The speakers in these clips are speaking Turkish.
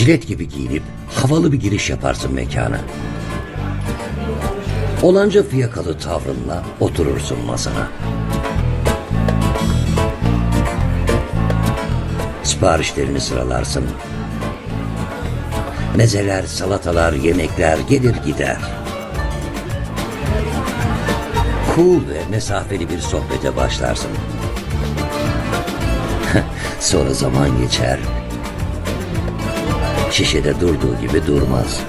Cilet gibi giyinip havalı bir giriş yaparsın mekana. Olanca fiyakalı tavrınla oturursun masana. Siparişlerini sıralarsın. Mezeler, salatalar, yemekler gelir gider. Cool ve mesafeli bir sohbete başlarsın. Sonra zaman geçer. Şişede durduğu gibi durmaz.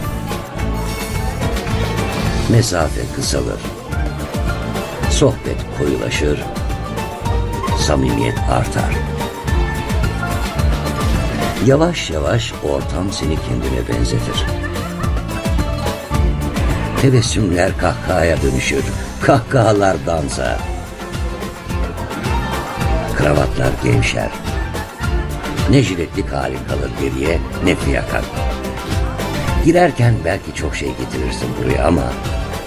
Mesafe kısalır. Sohbet koyulaşır. Samimiyet artar. Yavaş yavaş ortam seni kendine benzetir. Tebessümler kahkahaya dönüşür. Kahkahalar dansa. Kravatlar gevşer. Ne jiletlik halin kalır geriye ne fiyakan. Girerken belki çok şey getirirsin buraya ama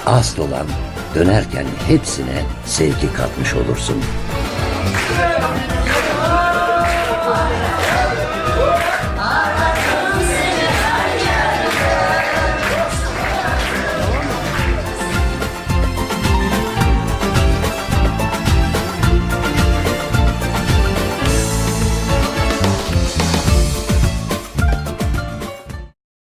asıl olan dönerken hepsine sevgi katmış olursun.